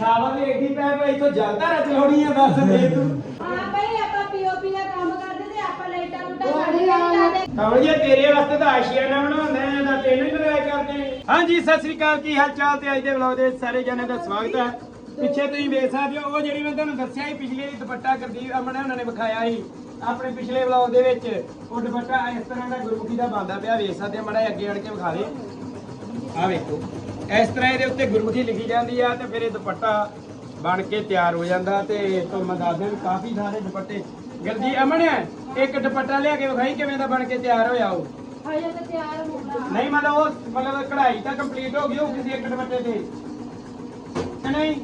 ਸ਼ਾਵਾ ਦੇ ਏਡੀ ਪੈ ਪਈ ਇੱਥੋਂ ਜਲਦਾ ਰਚ ਲੋੜੀ ਆ ਦੱਸ ਦੇ ਤੂੰ। ਹਾਂ ਬਈ ਆਪਾਂ ਪੀਓਪੀ ਦਾ ਕੰਮ ਕਰਦੇ ਤੇ ਆਪਾਂ ਲਾਈਟਾਂ ਲੂਟਾਂ ਸਾਡੇ ਕਮਲੀਏ ਤੇਰੇ ਵਾਸਤੇ ਤਾਂ ਆਸ਼ੀਆਨਾ ਬਣਾਉਂਦੇ ਆ ਦਾ ਤੈਨੂੰ ਹੀ ਬਣਾਇਆ ਕਰਦੇ। ਹਾਂਜੀ ਸਤਿ ਸ੍ਰੀ ਅਕਾਲ ਕੀ ਹਾਲ ਚਾਲ ਤੇ ਅੱਜ ਦੇ ਵਲੌਗ ਦੇ ਵਿੱਚ ਸਾਰੇ ਜਣੇ ਦਾ ਸਵਾਗਤ ਹੈ। ਪਿੱਛੇ ਤੁਸੀਂ ਵੇਖ ਸਕਦੇ ਹੋ ਉਹ ਜਿਹੜੀ ਮੈਂ ਤੁਹਾਨੂੰ ਦੱਸਿਆ ਸੀ ਪਿਛਲੇ ਦੁਪੱਟਾ ਗੁਰਦੀਪ ਅਮਨ ਉਹਨਾਂ ਨੇ ਵਿਖਾਇਆ ਸੀ। ਆਪਣੇ ਪਿਛਲੇ ਵਲੌਗ ਦੇ ਵਿੱਚ ਉਹ ਦੁਪੱਟਾ ਇਸ ਤਰ੍ਹਾਂ ਦਾ ਗੁਰਮੁਖੀ ਦਾ ਬੰਦਾ ਪਿਆ ਵੇਖ ਸਕਦੇ ਆ ਮੜਾ ਅੱਗੇ ਆਣ ਕੇ ਵਿਖਾ ਦੇ। ਆ ਵੇਖੋ। ਇਸ ਤਰ੍ਹਾਂ ਇਹਦੇ ਉੱਤੇ ਗੁਰਮੁਖੀ ਲਿਖੀ ਜਾਂਦੀ ਆ ਤੇ ਫਿਰ ਇਹ ਦੁਪੱਟਾ ਬਣ ਕੇ ਤਿਆਰ ਹੋ ਜਾਂਦਾ ਤੇ ਤੁਹਾਨੂੰ ਮੈਂ ਦੱਸ ਦਿਆਂ ਕਾਫੀ ਸਾਰੇ ਦੁਪੱਟੇ ਗਲਜੀ ਅਮਨ ਇੱਕ ਦੁਪੱਟਾ ਲਿਆ ਕੇ ਵਿਖਾਈ ਕਿਵੇਂ ਦਾ ਬਣ ਕੇ ਤਿਆਰ ਹੋਇਆ ਉਹ? ਹਜੇ ਤਾਂ ਤਿਆਰ ਹੋਣਾ ਨਹੀਂ ਮਤਲਬ ਉਹ ਮਤਲਬ ਕਢਾਈ ਤਾਂ ਕੰਪਲੀਟ ਹੋ ਗਈ ਉਹ ਕਿਸੇ ਇੱਕ ਦੁਪੱਟੇ ਤੇ। ਕਿ ਨਹੀਂ?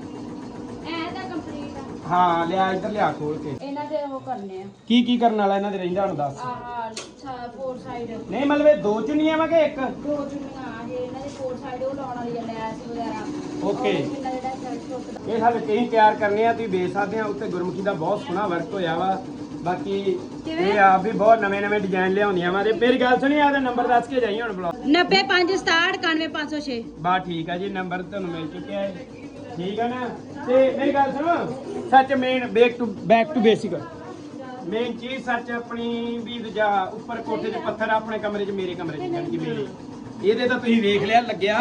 ਐ ਤਾਂ ਕੰਪਲੀਟ ਆ। ਹਾਂ ਲਿਆ ਇੱਧਰ ਲਿਆ ਖੋਲ ਕੇ। ਇਹਨਾਂ ਦੇ ਉਹ ਕਰਨੇ ਆ। ਕੀ ਕੀ ਕਰਨ ਵਾਲਾ ਇਹਨਾਂ ਦੇ ਰਹਿੰਦਾ ਹੁਣ ਦੱਸ। ਆਹ ਫੋਰ ਸਾਈਡ ਨਹੀਂ ਮਤਲਬ ਇਹ ਦੋ ਚੁੰਨੀਆਂ ਵਾ ਕਿ ਇੱਕ? ਦੋ ਚੁੰਨੀਆਂ ਜੇ ਇਹਨਾਂ ਦੇ ਫੋਰ ਸਾਈਡ ਉਹ ਲਾਉਣ ਵਾਲੀ ਆ ਲੈਸ ਵਗੈਰਾ। Okay. ਉਹ ਇਹਨਾਂ ਜਿਹੜਾ ਸੈਲਫ ਟੁੱਟ ਦਾ ਇਹ ਸਾਡੇ ਕਈ ਤਿਆਰ ਕਰਨੇ ਆ ਤੁਸੀਂ ਵੇਖ ਸਕਦੇ ਆ ਉੱਤੇ ਗੁਰਮੁਖੀ ਦਾ ਬਹੁਤ ਸੋਹਣਾ ਵਰਕ ਹੋਇਆ ਵਾ। ਬਾਕੀ? ਇਹ ਆਪ ਵੀ ਬਹੁਤ ਨਵੇਂ ਨਵੇਂ ਡਿਜ਼ਾਈਨ ਲਿਆਉਂਦੀਆਂ ਵਾ। ਤੇ ਮੇਰੀ ਗੱਲ ਸੁਣੀ ਆ ਤੇ ਨੰਬਰ ਦੱਸ ਕੇ ਜਾਈ ਹੁਣ ਬਲੌਗ 90567 ਬਾ ਠੀਕ ਆ ਜੀ ਨੰਬਰ ਤੁਹਾਨੂੰ ਮਿਲ ਚੁੱਕਿਆ ਹੈ। ਠੀਕ ਆ ਨਾ? ਤੇ ਮੇਰੀ ਗੱਲ ਸੁਣੋ ਸੱਚ main back to back to basic main ਚੀਜ਼ ਸੱਚ ਆਪਣੀ ਵੀ ਦੂਜਾ ਉੱਪਰ ਕੋਠੇ ਤੇ ਪੱਥਰ ਆਪਣੇ ਕਮਰੇ 'ਚ ਮੇਰੇ ਕਮਰੇ 'ਚ ਜਾਣੀ ਕਿ ਮੇਰੇ। ਇਹਦੇ ਤਾਂ ਤੁਸੀਂ ਵੇਖ ਲਿਆ ਲੱਗਿਆ।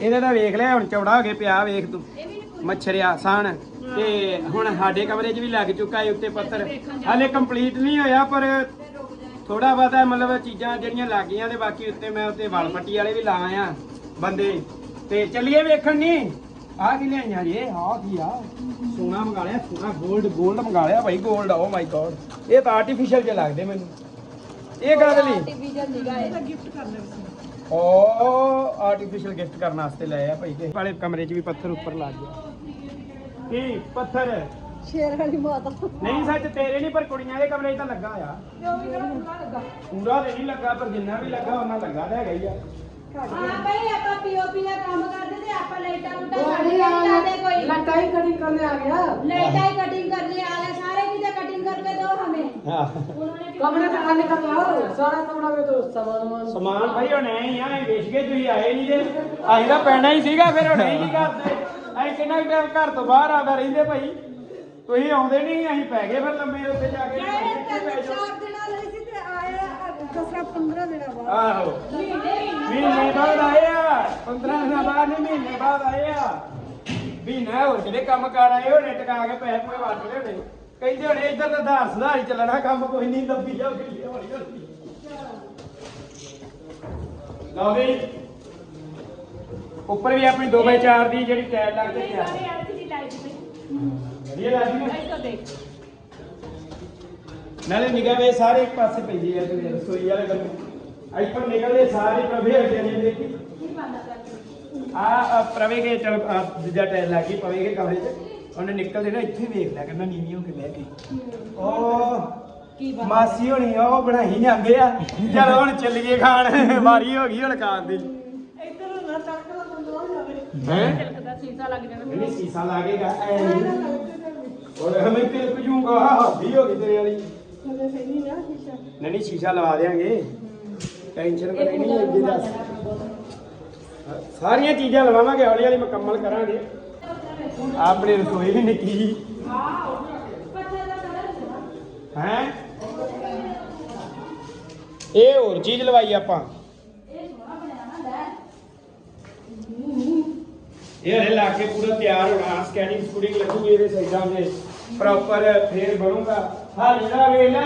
ਇਹਦੇ ਤਾਂ ਵੇਖ ਲਿਆ ਹੁਣ ਚੌੜਾ ਹੋ ਕੇ ਪਿਆ ਵੇਖ ਤੂੰ। ਮੱਛਰਿਆ ਸਾਣ। ਤੇ ਹੁਣ ਸਾਡੇ ਕਮਰੇ 'ਚ ਵੀ ਲੱਗ ਚੁੱਕਾ ਹੈ ਉੱਤੇ ਪੱਥਰ। ਹਾਲੇ ਕੰਪਲੀਟ ਨਹੀਂ ਹੋਇਆ ਪਰ ਥੋੜਾ ਬਹੁਤਾ ਮਤਲਬ ਚੀਜ਼ਾਂ ਜਿਹੜੀਆਂ ਲੱਗੀਆਂ ਤੇ ਬਾਕੀ ਉੱਤੇ ਮੈਂ ਉੱਤੇ ਵਾਲ ਪੱਟੀ ਵਾਲੇ ਵੀ ਲਾ ਬੰਦੇ। ਤੇ ਚੱਲੀਏ ਵੇਖਣ ਨਹੀਂ ਆ ਕੀ ਲਿਆਈਆਂ ਜੇ? ਆ ਕੀ ਆ? ਸੋਨਾ ਮੰਗਾ ਲਿਆ ਸੋਨਾ 골ਡ 골ਡ ਮੰਗਾ ਲਿਆ ਭਾਈ 골ਡ ਓ ਮਾਈ ਗੋਡ ਇਹ ਤਾਂ ਆਰਟੀਫੀਸ਼ੀਅਲ ਜੇ ਲੱਗਦੇ ਮੈਨੂੰ। ਇਹ ਗੱਲ ਨਹੀਂ ਆਰਟੀਫੀਸ਼ੀਅਲ ਨਿਗਾਹ ਇਹ। ਤਾਂ ਗਿਫਟ ਕਰਨੇ ਉਹ ਆਰਟੀਫੀਸ਼ੀਅਲ ਗਿਫਟ ਕਰਨ ਵਾਸਤੇ ਲਏ ਆ ਭਾਈ ਤੇ। ਵਾਲੇ ਕਮਰੇ 'ਚ ਵੀ ਪੱਥਰ ਉੱਪਰ ਲੱਗ ਗਿਆ। ਕੀ? ਪੱਥਰ? ਸ਼ੇਰ ਵਾਲੀ ਮਾਤਾ। ਨਹੀਂ ਸੱਚ ਤੇਰੇ ਨਹੀਂ ਪਰ ਕੁੜੀਆਂ ਦੇ ਕਮਰੇ 'ਚ ਤਾਂ ਲੱਗਾ ਆ। ਪੂਰਾ ਤੇ ਨਹੀਂ ਲੱਗਾ ਪਰ ਜਿੰਨਾ ਵੀ ਲੱਗਾ ਉਹਨਾਂ ਲੱਗਾ ਤਾਂ ਹੈਗਾ ਹੀ ਆ। ਹਾਂ ਭਾਈ ਆਪਾਂ ਪੀਓਪੀ ਦਾ ਕੰਮ ਕਰਦੇ ਤੇ ਆਪਾਂ ਲਾਈਟਾਂ ਲੁਟਾ ਸਾਡੇ ਕੋਈ। ਲੱਟਾਈ ਕਟਿੰਗ ਕਰਨੇ ਆ ਗਿਆ। ਲਾਈਟਾਂ ਹੀ ਕਟਿੰਗ ਕਰਨੇ ਆਲੇ ਸਾਰੇ सारे चीजें कटिंग करके दो हमें ਹਾਂ उन्होंने कमरे से खाली कर लाओ सारा कमरा में तो सामान वामान ਸਮਾਨ ਭਾਈ ਹੁਣ ਐ ਹੀ ਆ ਇਹ ਵੇਚ ਕੇ ਤੁਸੀਂ ਆਏ ਨਹੀਂ ਜੇ ਅਸੀਂ ਤਾਂ ਪੈਣਾ ਹੀ ਸੀਗਾ ਫਿਰ ਹੁਣ ਅਸੀਂ ਕੀ ਕਰਦੇ ਅਸੀਂ ਕਿੰਨਾ ਟਾਈਮ ਘਰ ਤੋਂ ਬਾਹਰ ਆਦਾ ਰਹਿੰਦੇ ਭਾਈ ਤੁਸੀਂ ਆਉਂਦੇ ਨਹੀਂ ਅਸੀਂ ਪੈ ਗਏ ਫਿਰ ਲੰਮੇ ਉੱਥੇ ਜਾ ਕੇ ਪੈ ਜਾਓ। ਦਿਨਾਂ ਲਈ ਸੀ ਤੇ ਆਇਆ 10 15 ਦਿਨਾਂ ਬਾਅਦ ਆਹੋ ਮਹੀਨੇ ਬਾਅਦ ਆਏ ਆ 15 ਦਿਨਾਂ ਬਾਅਦ ਨਹੀਂ ਮਹੀਨੇ ਬਾਅਦ ਆਏ ਆ ਮਹੀਨਾ ਹੋਰ ਜਿਹੜੇ ਕੰਮ ਕਰ ਆਏ ਹੋਣੇ ਟਕਾ ਕੇ ਪੈਸੇ ਪੂਏ ਵੰਡ ਲਏ ਹੋਣੇ ਕਹਿੰਦੇ ਹੋਣੇ ਇੱਧਰ ਤਾਂ ਧਾਰ ਸੁਧਾਰ ਹੀ ਚੱਲਣਾ ਕੰਮ ਕੋਈ ਨਹੀਂ ਦੱਬੀ ਜਾਓ ਕਿੱਲੀ ਹੌਲੀ ਹੌਲੀ। ਲਓ ਵੀ ਉੱਪਰ ਵੀ ਆਪਣੀ 2x4 ਦੀ ਜਿਹੜੀ ਟਾਇਰ ਲੱਗ ਕੇ ਤਿਆਰ ਵਧੀਆ ਲੱਗਦੀ ਹੈ ਨਾਲੇ ਨਿਗਾਹ ਵੇ ਸਾਰੇ ਇੱਕ ਪਾਸੇ ਪੈਂਦੀ ਹੈ ਤੇ ਰਸੋਈ ਵਾਲੇ ਬੰਦੇ। ਇੱਥੋਂ ਨਿਕਲਦੇ ਸਾਰੇ ਪ੍ਰਵੇ ਹਟੇ ਨੇ ਦੇਖੀ। ਆ ਪ੍ਰਵੇ ਕੇ ਚਲ ਦੂਜਾ ਟਾਇਰ ਲੱਗ ਗਈ ਪਵੇ ਕੇ ਕਮਰੇ 'ਚ। ਉਹਨੇ ਨਿਕਲਦੇ ਨਾ ਇੱਥੇ ਵੇਖ ਲਿਆ ਕਰਨਾ ਨੀਵੀਂ ਹੋ ਕੇ ਬਹਿ ਕੇ। ਉਹ ਮਾਸੀ ਹੋਣੀ ਆ, ਉਹ ਬਣਾਈ ਜਾਂਦੇ ਆ। ਚਲ ਹੁਣ ਚੱਲੀਏ ਖਾਣ ਵਾਰੀ ਹੋ ਗਈ ਹੁਣ ਖਾਣ ਦੀ। ਹੈ ਸੀਸਾ ਲੱਗ ਜਾਣਾ। ਨਹੀਂ ਸੀਸਾ ਲੱਗੇਗਾ ਐ। ਨਹੀਂ ਓਏ ਹਮੇ ਤੇ ਕੁਝੂਗਾ ਹੱਦੀ ਹੋ ਗਈ ਤੇਰੇ ਵਾਲੀ। ਨਹੀਂ ਨਹੀਂ ਸ਼ੀਸ਼ਾ ਲਵਾ ਦੇਾਂਗੇ ਟੈਨਸ਼ਨ ਕੋਈ ਨਹੀਂ ਅੱਗੇ ਦੱਸ। ਸਾਰੀਆਂ ਚੀਜ਼ਾਂ ਲਵਾਵਾਂਗੇ ਹੌਲੀ ਹੌਲੀ ਮੁਕੰਮਲ ਕਰਾਂਗੇ। ਆਪਣੀ ਰਸੋਈ ਵੀ ਨਿੱਕੀ ਜੀ। ਹੈ? ਇਹ ਹੋਰ ਚੀਜ਼ ਲਵਾਈ ਆਪਾਂ। ਇਹ ਹਲੇ ਲਾ ਕੇ ਪੂਰਾ ਤਿਆਰ ਹੋਣਾ। ਸਕੈਨਿੰਗ ਸਕੂਡਿੰਗ ਲੱਗੂਗੀ ਇਹਦੇ ਸਾਈਡਾਂ ਤੇ। ਪ੍ਰੋਪਰ ਫੇਰ ਬਣੂਗਾ। ਹਾਂ ਜਿਹੜਾ ਵੇਲਾ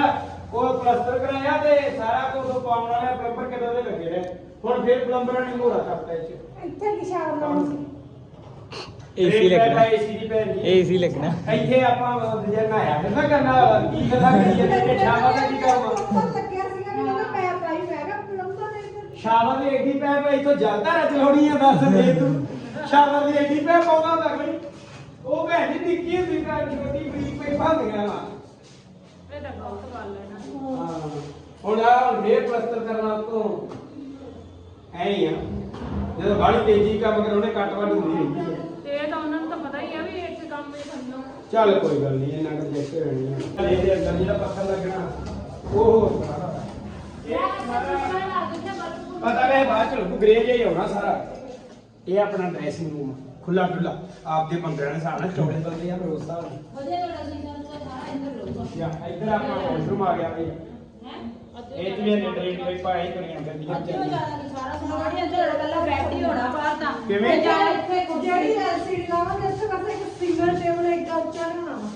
ਉਹ ਪਲਸਤਰ ਕਰਾਇਆ ਤੇ ਸਾਰਾ ਕੁਝ ਪਾਉਣ ਵਾਲਾ ਪਲੰਬਰ ਕਿਦੋਂ ਦੇ ਲੱਗੇ ਨੇ? ਹੁਣ ਫੇਰ ਪਲੰਬਰਾਂ ਨੇ ਮੋੜਾ ਕਰਤਾ ਇਹ ਇੱਥੇ ਕੀ ਸ਼ਾਮ ਏਸੀ ਲੱਗਣਾ। ਏਸੀ ਦੀ ਲੱਗਣਾ। ਇੱਥੇ ਆਪਾਂ ਜੇ ਨਹਾਇਆ ਕਿੰਨਾ ਕਰਨਾ ਕੀ ਗੱਲਾਂ ਕਰੀਏ ਤੇ ਸ਼ਾਮਾਂ ਦਾ ਕੀ ਕੰਮ ਲੱਗਿਆ ਸੀਗਾ ਕਿ ਉਹਦਾ ਪੈਰ ਪਾਈ ਪੈਗਾ ਪਲੰਬਰ ਨੇ ਸ਼ਾਮਾਂ ਦੀ ਏਡੀ ਪੈ ਪਈ ਇੱਥੋਂ ਜਲਦਾ ਰਚ ਲੋੜੀ ਆ ਦੱਸ ਦੇ ਤੂੰ। ਸ਼ਾਮਾਂ ਦੀ ਏਡੀ ਪੈ ਪਾਉਂਦਾ ਹੁੰਦਾ ਕੋਈ ਉਹ ਭੈਣ ਜੀ ਨਿੱਕੀ ਹੁੰਦੀ ਭੈਣ ਛੋਟੀ ਬੜੀ ਪਈ ਭੰਗ ਗਿਆ ਵਾ। ਇਹ ਤਾਂ ਗਲਤ ਗੱਲ ਹੈ। ਨਾ ਹਾਂ। ਹੁਣ ਆ ਹੁਣ ਫੇਰ ਪਲਸਤਰ ਕਰਨਾ ਤੋਂ ਐ ਹੀ ਆ। ਜਦੋਂ ਬਾਹਲੀ ਤੇਜ਼ੀ ਕੰਮ ਕਰਾਉਣੇ ਕੱਟ ਵੱਢ ਹੁੰਦੀ ਰਹਿੰਦੀ ਹੈ ਤੇ ਇਹ ਤਾਂ ਉਹਨਾਂ ਨੂੰ ਤਾਂ ਪਤਾ ਹੀ ਆ ਵੀ ਇੱਕ ਕੰਮ ਇਹ ਕਰਨਾ ਚੱਲ ਕੋਈ ਗੱਲ ਨਹੀਂ ਇਹਨਾਂ ਕੋਲ ਦੇਖੇ ਹੋਣੀ ਆ ਇਹਦੇ ਅੰਦਰ ਜਿਹੜਾ ਪੱਥਰ ਲੱਗਣਾ ਉਹ ਹੋਰ ਸਾਰਾ ਪਤਾ ਵੇ ਬਾਅਦ ਚ ਲੱਗੂ ਗ੍ਰੇ ਜਿਹਾ ਹੀ ਹੋਣਾ ਸਾਰਾ। ਇਹ ਆਪਣਾ ਡਰੈਸਿੰਗ ਰੂਮ ਖੁੱਲਾ ਡੁੱਲਾ ਆਪਦੇ ਬੰਦਿਆਂ ਨੇ ਸਾਰਾ ਚੌੜੇ ਬੰਦੇ ਆ ਰਹੂਗਾ ਯਾ ਇੱਧਰ ਆਪਣਾ ਵਾਸ਼ਰੂਮ ਆ ਗਿਆ ਬਈ ਹੈ ਇਹ ਤੇ ਵੀ ਡਰੇਨ ਵਿੱਚ ਪਾਈ ਕਰੀਆਂ ਕਰਦੀਆਂ ਚੱਲੀਆਂ ਜ਼ਿਆਦਾ ਨਹੀਂ ਸਾਰਾ ਸਮਾਨ ਹੀ ਅੰਦਰ ਕੱਲਾ ਬੈਠ ਹੀ ਹੋਣਾ ਬਾਹਰ ਤਾਂ। ਕਿਵੇਂ? ਜਿਹੜੀ ਐਲਸੀਡੀ ਲਾਵਾਂਗੇ ਸਿੰਗਲ ਟੇਬਲ ਇੱਕ ਉੱਚਾ ਬਣਾਵਾ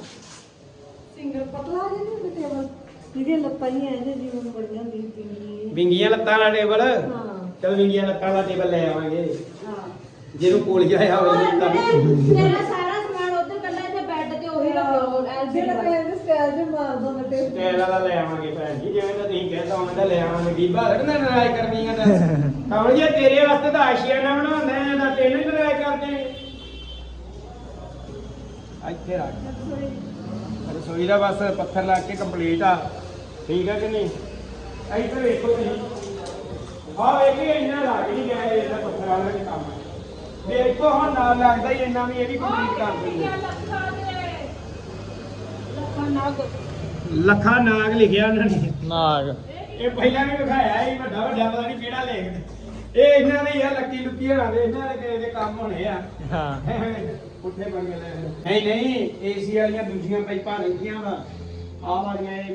ਸਿੰਗਲ ਪਤਲਾ ਜਿਹੀ ਨਹੀਂ ਟੇਬਲ ਜਿਹਦੀਆਂ ਲੱਤਾਂ ਹੀ ਐ ਜਿਹੀ ਜਿਵੇਂ ਬੜੀਆਂ ਹੁੰਦੀਆਂ ਪਿੰਗੀ ਵਿੰਗੀਆਂ ਲੱਤਾਂ ਵਾਲਾ ਟੇਬਲ ਹਾਂ। ਚਲ ਵਿੰਗੀਆਂ ਲੱਤਾਂ ਵਾਲਾ ਟੇਬਲ ਲੈ ਆਵਾਂਗੇ। ਹਾਂ। ਜਿਹਨੂੰ ਕੋਲ ਜਾਇਆ ਹੋਵੇ ਦੀ ਤੇਰਾ ਸਾਰਾ ਸਮਾਨ ਉੱਧਰ ਕੱਲਾ ਇੱਥੇ ਬੈੱਡ ਤੇ ਉਹੀ ਐਲਸੀਡੀ ਜਿਹੜਾ ਕਹਿੰਦੇ ਸਟਾਈਲ ਦੇ ਮਾਰ ਦੋ ਨਾ ਟੇਬਲ ਟੇਲ ਵਾਲਾ ਲੈ ਆਵਾਂਗੇ ਭੈਣ ਜੀ ਜਿਵੇਂ ਤਾਂ ਤੁਸੀਂ ਕਹਿੰਦਾ ਉਹਨਾਂ ਦਾ ਲੈ ਆਵਾਂਗੇ। ਬੀਬਾ ਰੜਨਾ ਨਾਰਾਜ਼ ਕਰਨੀ ਆ ਦੱਸ ਕਮਲ ਜੀ ਤੇਰੇ ਵਾਸਤੇ ਤਾਂ ਆਸ਼ੀਆਨਾ ਬਣਾਉਂਦੇ ਆ ਤਾਂ ਤੈਨੂੰ ਹੀ ਨਾਰਾਜ਼ ਕਰਦੇ। ਆ ਇੱਥੇ ਰੱਖ ਰਸੋਈ ਦਾ ਬਸ ਪੱਥਰ ਲਾ ਕੇ ਕੰਪਲੀਟ ਆ। ਠੀਕ ਆ ਕਿ ਨਹੀਂ? ਇੱਥੇ ਵੇਖੋ ਤੁਸੀਂ। ਆ ਵੇਖੀ ਇੰਨਾ ਲੱਗ ਨਹੀਂ ਗਿਆ ਇਹਦਾ ਪੱਥਰ ਵਾਲਾ ਵੀ ਕੰਮ ਵੇਖੋ ਹੁਣ ਨਾਲ ਲੱਗਦਾ ਹੀ ਇੰਨਾ ਵੀ ਇਹ ਵੀ ਕੰਪਲੀਟ ਕਰ ਦਿੰਦੇ। ਲੱਖਾ ਨਾਗ। ਲਿਖਿਆ ਉਹਨਾਂ ਨੇ। ਨਾਗ। ਇਹ ਪਹਿਲਾਂ ਵੀ ਵਿਖਾਇਆ ਸੀ ਵੱਡਾ ਵੱਡਾ ਪਤਾ ਨਹੀਂ ਕਿਹੜਾ ਲਿਖਦੇ ਇਹ ਇਹਨਾਂ ਦੇ ਯਾਰ ਲੱਕੀ ਲੁੱਕੀ ਹਣਾ ਦੇ ਇਹਨਾਂ ਦੇ ਕੰਮ ਹੋਣੇ ਆ। ਹਾਂ। ਪੁੱਠੇ ਪੰਗੇ ਲੈ ਨਹੀਂ ਨਹੀਂ ਏਸੀ ਵਾਲੀਆਂ ਦੂਜੀਆਂ ਪਾਈਪਾਂ ਲੱਗੀਆਂ ਵਾ। ਆਹ ਵਾਲੀਆਂ ਇਹ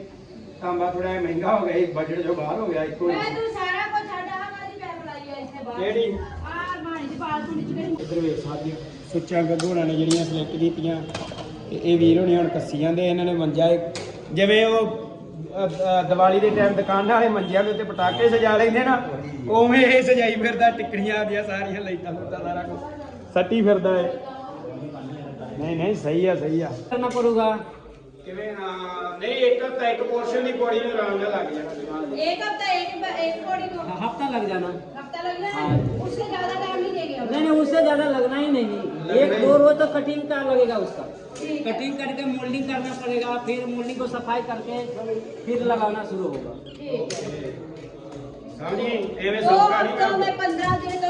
ਤਾਂਬਾ ਥੋੜਾ ਮਹਿੰਗਾ ਹੋ ਗਿਆ ਇਹ ਬਜਟ ਜੋ ਬਾਹਰ ਹੋ ਗਿਆ ਇੱਕੋ ਹੀ। ਮੈਂ ਤੂੰ ਸਾਰਾ ਕੁਝ ਛੱਡ ਆ ਕਾਦੀ ਪੈਪ ਲਾਈ ਆ ਇੱਥੇ ਬਾਹਰ। ਕਿਹੜੀ? ਆ ਮਾਣੀ ਦੀ ਬਾਲਕਨੀ ਚ ਕਿਹੜੀ ਇੱਧਰ ਵੇਖ ਸਾਡੀਆਂ ਸੁੱਚਾਂ ਗੱਗੋਣਾ ਨੇ ਜਿਹੜੀਆਂ ਸਿਲੈਕਟ ਕੀਤੀਆਂ। ਤੇ ਇਹ ਵੀਰ ਹੋਣੀ ਹੁਣ ਕੱਸੀ ਜਾਂਦੇ ਇਹਨਾਂ ਨੇ ਮੰਜਾ ਜਿਵੇਂ ਉਹ ਦੀਵਾਲੀ ਦੇ ਟਾਈਮ ਦੁਕਾਨਾਂ ਵਾਲੇ ਮੰਜਿਆਂ ਦੇ ਉੱਤੇ ਪਟਾਕੇ ਸਜਾ ਲੈਂਦੇ ਨਾ ਉਵੇਂ ਇਹ ਸਜਾਈ ਫਿਰਦਾ ਟਿੱਕੜੀਆਂ ਆਦੀਆਂ ਸਾਰੀਆਂ ਲਾਈਟਾਂ ਲੂਟਾਂ ਸਾਰਾ ਕੁਝ ਸੱਟੀ ਫਿਰਦਾ ਏ नहीं नहीं सही है सही है। करना पड़ेगा। हाँ, हाँ। नहीं एक एक को उससे ज़्यादा लगना ही नहीं। एक दो रोज तो कटिंग का लगेगा उसका। कटिंग करके मोल्डिंग करना पड़ेगा फिर मोल्डिंग को सफ़ाई करके फिर लगाना शुरू होगा। पंद्रह दिन तो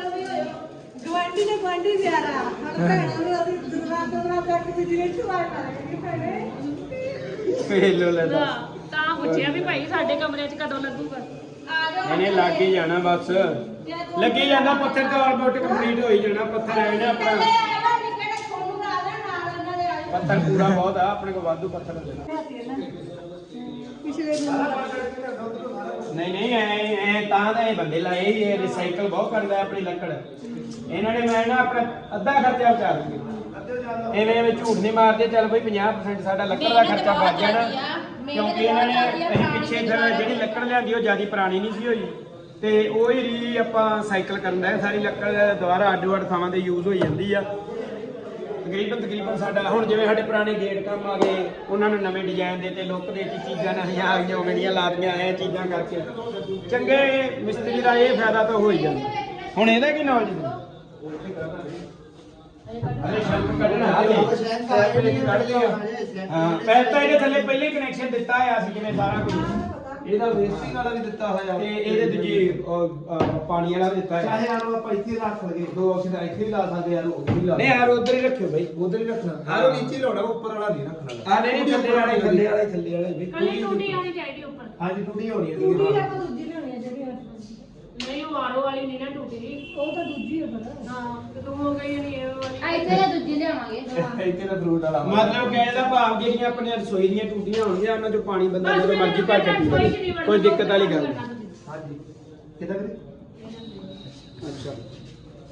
ਪੁੱਛਿਆ ਵੀ ਭਾਈ ਸਾਡੇ ਕਮਰੇ 'ਚ ਕਦੋਂ ਲੱਗੂਗਾ? ਲੱਗ ਹੀ ਜਾਣਾ ਬਸ। ਲੱਗੀ ਜਾਂਦਾ ਪੱਥਰ ਤੇ ਆਲਮੋਸਟ ਕੰਪਲੀਟ ਹੋਈ ਜਾਣਾ ਪੱਥਰ ਰਹਿਣਾ ਆਪਣਾ। ਪੱਥਰ ਪੂਰਾ ਬਹੁਤ ਆ ਆਪਣੇ ਕੋਲ ਵਾਧੂ ਪੱਥਰ ਪਿਛਲੇ ਨਹੀਂ ਨਹੀਂ ਐ ਐ ਤਾਂ ਤਾਂ ਇਹ ਬੰਦੇ ਲਾਏ ਇਹ ਰਿਸਾਈਕਲ ਬਹੁਤ ਕਰਦਾ ਆਪਣੀ ਲੱਕੜ। ਇਹਨਾਂ ਨੇ ਮੈਂ ਨਾ ਆਪਣਾ ਅੱਧਾ ਖਰਚਾ ਬਚਾ ਦੂੰਗੀ ਐਵੇਂ ਐਵੇਂ ਝੂਠ ਨਹੀਂ ਮਾਰਦੇ ਚੱਲ ਬਈ 50% ਸਾਡਾ ਲੱਕੜ ਦਾ ਖਰਚਾ ਬਚ ਜਾਣਾ। ਕਿਉਂਕਿ ਇਹਨਾਂ ਨੇ ਅਸੀਂ ਪਿੱਛੇ ਜਿਹੜਾ ਜਿਹੜੀ ਲੱਕੜ ਲਿਆਂਦੀ ਉਹ ਜ਼ਿਆਦਾ ਪੁਰਾਣੀ ਨਹੀਂ ਸੀ ਹੋਈ। ਤੇ ਉਹ ਹੀ ਰੀ ਆਪਾਂ ਸਾਈਕਲ ਕਰਨ ਦਾ ਸਾਰੀ ਲੱਕੜ ਦੁਬਾਰਾ ਅੱਡ ਅੱਡ ਥਾਵਾਂ ਤੇ ਯੂਜ਼ ਹੋਈ ਜਾਂਦੀ ਆ। ਤਕਰੀਬਨ ਤਕਰੀਬਨ ਸਾਡਾ ਹੁਣ ਜਿਵੇਂ ਸਾਡੇ ਪੁਰਾਣੇ ਗੇਟ ਕੰਮ ਆ ਗਏ ਉਹਨਾਂ ਨੂੰ ਨਵੇਂ ਡਿਜ਼ਾਈਨ ਦੇ ਤੇ ਲੁੱਕ ਦੇ ਤੇ ਚੀਜ਼ਾਂ ਨਵੀਆਂ ਆ ਗਈਆਂ ਉਗੜੀਆਂ ਲਾਤੀਆਂ ਐ ਚੀਜ਼ਾਂ ਕਰਕੇ। ਚੰਗੇ ਮਿਸਤਰੀ ਦਾ ਇਹ ਫਾਇਦਾ ਤਾਂ ਹੋ ਹੀ ਜਾਂਦਾ। ਹੁਣ ਇਹਦਾ ਕੀ ਨੌਲੇਜ ਅਰੇ ਸ਼ੈਲਫ ਕੱਢਣਾ ਕੱਢ ਲਿਆ ਹਾਂ ਪਹਿਲਾਂ ਇਹਦੇ ਥੱਲੇ ਪਹਿਲੇ ਕਨੈਕਸ਼ਨ ਦਿੱਤਾ ਹੋਇਆ ਸੀ ਜਿਵੇਂ ਸਾਰਾ ਕੁਝ ਇਹਦਾ ਵੇਸਟਿੰਗ ਵਾਲਾ ਵੀ ਦਿੱਤਾ ਹੋਇਆ। ਤੇ ਇਹਦੇ ਦੂਜੀ ਅਹ, ਪਾਣੀ ਵਾਲਾ ਵੀ ਦਿੱਤਾ ਹੋਇਆ। ਚਾਹੇ ਯਾਰ ਆਪਾਂ ਇੱਥੇ ਰੱਖ ਲਗੇ ਦੋ ਆਪਸ਼ਨ ਇੱਥੇ ਵੀ ਲਾ ਸਕਦੇ ਯਾਰ ਉਹ ਵੀ ਲਾ ਨਹੀਂ ਯਾਰ ਉਧਰ ਹੀ ਰੱਖਿਓ ਬਈ। ਉਧਰ ਹੀ ਰੱਖਣਾ। ਉਹ ਨੀਚੇ ਲਾਉਣਾ ਉੱਪਰ ਵਾਲਾ ਨਹੀਂ ਰੱਖਣਾ। ਆ ਨਹੀਂ ਨਹੀਂ ਥੱਲੇ ਵਾਲੇ ਥੱਲੇ ਵਾਲੇ ਥੱਲੇ ਵਾਲੇ। ਵੀ ਕੱਲੀ ਟੂਟੀ ਆਣੀ ਚਾਹੀਦੀ ਉੱਪਰ। ਹਾਂਜੀ ਟੁੱਟੀ ਹੋਣੀ ਹੈ। ਇਹਦੀ। ਆਪਾਂ ਦੂਜੀ ਲਿਆਉਣੀ ਹੈ ਜਿਹੜੀ ਨਹੀਂ ਉਹ ਆਰੋ ਵਾਲੀ ਨਹੀਂ ਨਾ ਟੂਟੀ ਉਹ ਤਾਂ ਦੂਜੀ ਹੈ ਪਰ ਹਾਂ ਤੇ ਤੂੰ ਹੋ ਗਈ ਨਹੀਂ ਇਹ ਵਾਲੀ। ਆ ਇੱਥੇ ਨਾ ਦੂਜੀ ਲਿਆਵਾਂਗੇ ਇੱਥੇ ਦਾ ਫਰੂਟ ਵਾਲਾ ਮਤਲਬ ਕਹਿਣ ਦਾ ਭਾਵ ਜਿਹੜੀਆਂ ਆਪਣੇ ਰਸੋਈ ਦੀਆਂ ਟੂਟੀਆਂ ਹੋਣਗੀਆਂ ਉਹਨਾਂ ਚੋਂ ਪਾਣੀ ਬੰਦਾ ਜਦੋਂ ਮੇਰੇ ਮਰਜ਼ੀ ਭਰ ਕੇ ਪੀ ਲਵੇ। ਕੋਈ ਦਿੱਕਤ ਵਾਲੀ ਗੱਲ ਨਹੀਂ। ਹਾਂਜੀ। ਕਿਦਾਂ ਕਰੇ ਅੱਛਾ।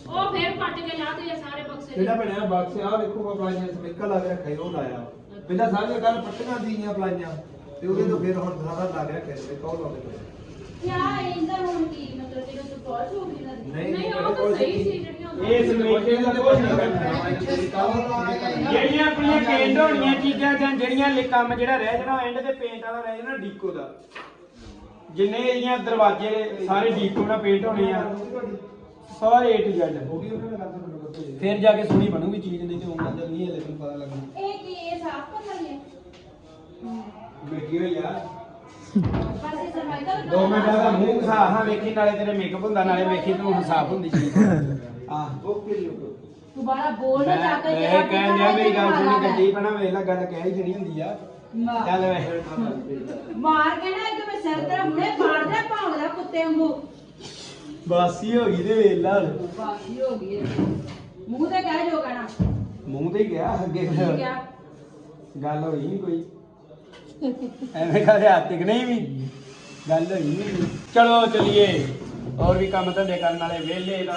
ਉਹ ਫੇਰ ਪੱਟ ਕੇ ਲਾ ਦੇ ਸਾਰੇ ਬਕਸੇ ਕਿਹੜਾ ਬਣਿਆ ਬਾਕਸ ਆ ਵੇਖੋ ਪਲਾਈਆਂ ਸਪੀਕਰ ਲਾ ਕੇ ਰੱਖਿਆ ਉਹ ਲਾਇਆ। ਪਹਿਲਾਂ ਸਾਰੀਆਂ ਗੱਲ ਪੱਟੀਆਂ ਸੀਗੀਆਂ ਪਲਾਈਆਂ ਤੇ ਉਹਦੇ ਤੋਂ ਫਿਰ ਹੁਣ ਸਾਰਾ ਲਾ ਕੇ ਰੱਖਿਆ ਤੇ ਕੌਣ ਲਾਉਂਦੇ ਪਏ? ਨਹੀਂ, ਨਹੀਂ ਉਹ ਤਾਂ ਸਹੀ ਸੀ ਜਿਹੜੀਆਂ ਇਸ ਮੇਖੇ ਦਾ ਕੁਝ ਨਹੀਂ ਜਿਹੜੀਆਂ ਆਪਣੀਆਂ ਪੇਂਟ ਹੋਣੀਆਂ ਚੀਜ਼ਾਂ ਜਾਂ ਜਿਹੜੀਆਂ ਲੇ ਕੰਮ ਜਿਹੜਾ ਰਹਿ ਜਾਣਾ ਐਂਡ ਤੇ ਪੇਂਟ ਵਾਲਾ ਰਹਿ ਜਾਣਾ ਡੀਕੋ ਦਾ। ਜਿੰਨੇ ਇਹਦੀਆਂ ਦਰਵਾਜ਼ੇ ਸਾਰੇ ਡੀਕੋ ਨਾਲ ਪੇਂਟ ਹੋਣੇ ਆ ਸਾਰੇ A to Z ਫਿਰ ਜਾ ਕੇ ਸੁਣੀ ਬਣੂਗੀ ਚੀਜ਼ ਨਹੀਂ ਤੇ ਉਹਨਾਂ ਦਾ ਨਹੀਂ ਹੈ ਲੇਕਿਨ ਪਤਾ ਲੱਗਣਾ। ਇਹ ਕੀ ਇਹ ਸਾਫ਼ ਕਰ ਲਈ ਮਿੱਟੀ ਹੋਈ ਆ। ਦੋ ਮਿੰਟ ਦਾ ਮੂੰਹ ਘਸਾ ਹਾਂ ਵੇਖੀ ਨਾਲੇ ਤੇਰੇ ਮੇਕਅਪ ਹੁੰਦਾ ਨਾਲੇ ਵੇਖੀ ਤੂੰ ਸਾਫ਼ ਹੁੰਦੀ ਚੀਜ਼ ਆਹ ਓਕੇ ਜੀ ਓਕੇ ਤੂੰ ਬਾਰਾ ਬੋਲ ਨਾ ਜਾ ਕੇ ਮੈਂ ਕਹਿੰਦਾ ਮੇਰੀ ਗੱਲ ਸੁਣੀ ਗੱਡੀ ਬਣਾ ਵੇਖ ਲੈ ਗੱਲ ਕਹਿ ਹੀ ਜਣੀ ਹੁੰਦੀ ਆ। ਮਾਰ ਚੱਲ ਵੇ। ਮਾਰ ਕੇ ਨਾ ਇੱਕ ਮੈਂ ਸਿਰ ਤੇ ਹੁਣੇ ਪਾੜ ਦੇ ਭੌਂਕਦਾ ਕੁੱਤੇ ਵਾਂਗੂ। ਬਾਸੀ ਹੋ ਗਈ ਤੇ ਵੇਖ ਲਾ ਹੁਣ। ਬਾਸੀ ਹੋ ਗਈ ਇਹ। ਮੂੰਹ ਤੇ ਕਹਿ ਜੋ ਕਹਿਣਾ। ਮੂੰਹ ਤੇ ਹੀ ਗਿਆ ਅੱਗੇ ਕੀ ਕਿਹਾ ਗੱਲ ਹੋਈ ਨਹੀਂ ਕੋਈ। ਐਵੇਂ ਕਹਦੇ ਹੱਥ ਕਿ ਨਹੀਂ ਵੀ। ਗੱਲ ਹੋਈ ਨਹੀਂ ਚਲੋ ਚਲੀਏ। ਹੋਰ ਵੀ ਕੰਮ ਧੰਦੇ ਕਰਨ ਵਾਲੇ ਵਿਹਲੇ ਤਾਂ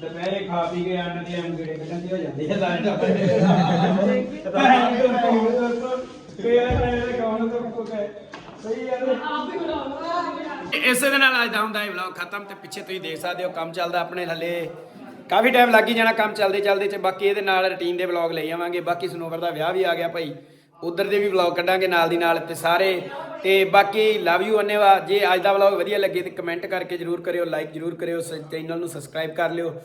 ਦੁਪਹਿਰੇ ਖਾ ਪੀ ਕੇ ਅੰਨ ਦੇ ਅੰਨ ਗੇੜੇ ਕੱਢਣ ਦੀ ਹੋ ਜਾਂਦੀ ਹੈ ਸਾਰੇ ਇਸੇ ਦੇ ਨਾਲ ਅੱਜ ਦਾ ਹੁੰਦਾ ਇਹ ਵਲੌਗ ਖਤਮ ਤੇ ਪਿੱਛੇ ਤੁਸੀਂ ਦੇਖ ਸਕਦੇ ਹੋ ਕੰਮ ਚੱਲਦਾ ਆਪਣੇ ਹੱਲੇ। ਕਾਫੀ ਟਾਈਮ ਲੱਗ ਹੀ ਜਾਣਾ ਕੰਮ ਚੱਲਦੇ ਚੱਲਦੇ ਚ। ਬਾਕੀ ਇਹਦੇ ਨਾਲ ਰੁਟੀਨ ਦੇ ਵਲੌਗ ਲਈ ਆਵਾਂਗੇ। ਬਾਕੀ ਸਨੋਵਰ ਦਾ ਵਿਆਹ ਵੀ ਆ ਗਿਆ ਭਾਈ। ਉਧਰ ਦੇ ਵੀ ਵਲੌਗ ਕੱਢਾਂਗੇ ਨਾਲ ਦੀ ਨਾਲ ਤੇ ਸਾਰੇ। ਤੇ ਬਾਕੀ ਲਵ ਯੂ ਅੰਨੇਵਾ। ਜੇ ਅੱਜ ਦਾ ਵਲੌਗ ਵਧੀਆ ਲੱਗੇ ਤੇ ਕਮੈਂਟ ਕਰਕੇ ਜਰੂਰ ਕਰਿਓ ਲਾਈਕ ਜਰੂਰ ਕਰਿਓ ਚੈਨਲ ਨੂੰ ਸਬਸਕ੍ਰਾਈਬ ਕਰ ਲਿਓ।